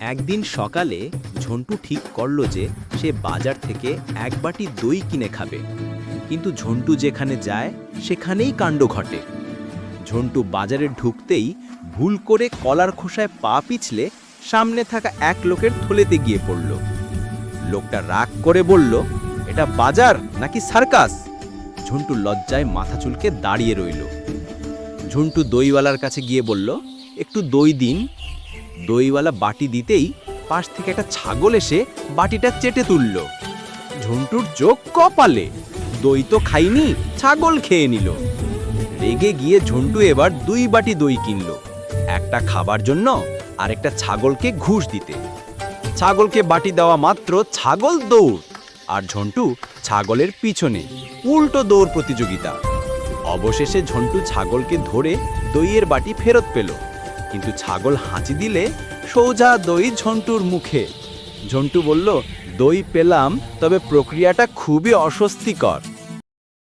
একদিন সকালে ঝন্টু ঠিক করল যে সে বাজার থেকে এক বাটি দই কিনে খাবে। কিন্তু ঝন্টু যেখানে যায়, সেখানেই কাণ্ড ঘটে। ঝন্টু বাজারে ঢুকতেই ভুল করে কলার খোসায় পা পিছলে সামনে থাকা এক লোকের থলেতে গিয়ে পড়ল। লোকটা রাগ করে বলল, এটা বাজার নাকি সার্কাস? ঝন্টু লজ্জায় মাথা চুলকে দাঁড়িয়ে রইল। ঝন্টু দইওয়ালার কাছে গিয়ে বলল, একটু দই দিন দইওয়ালা বাটি দিতেই পাশ থেকে একটা ছাগল এসে বাটিটা চেটে তুলল। ঝন্টুর চোখ কপালে। দই তো খাইনি, ছাগল খেয়ে নিল। রেগে গিয়ে ঝন্টু এবার দুই বাটি দই কিনল। একটা খাবার জন্য আর একটা ছাগলকে ঘুষ দিতে। ছাগলকে বাটি দেওয়া মাত্র ছাগল দৌড়, আর ঝন্টু ছাগলের পিছনে উল্টো দৌড় প্রতিযোগিতা। অবশেষে ঝন্টু ছাগলকে ধরে দইয়ের বাটি ফেরত পেল। কিন্তু ছাগল হাঁচি দিলে সৌজা দই ঝন্টুর মুখে। ঝন্টু বলল, দই পেলাম, তবে প্রক্রিয়াটা খুবই অস্বস্তিকর।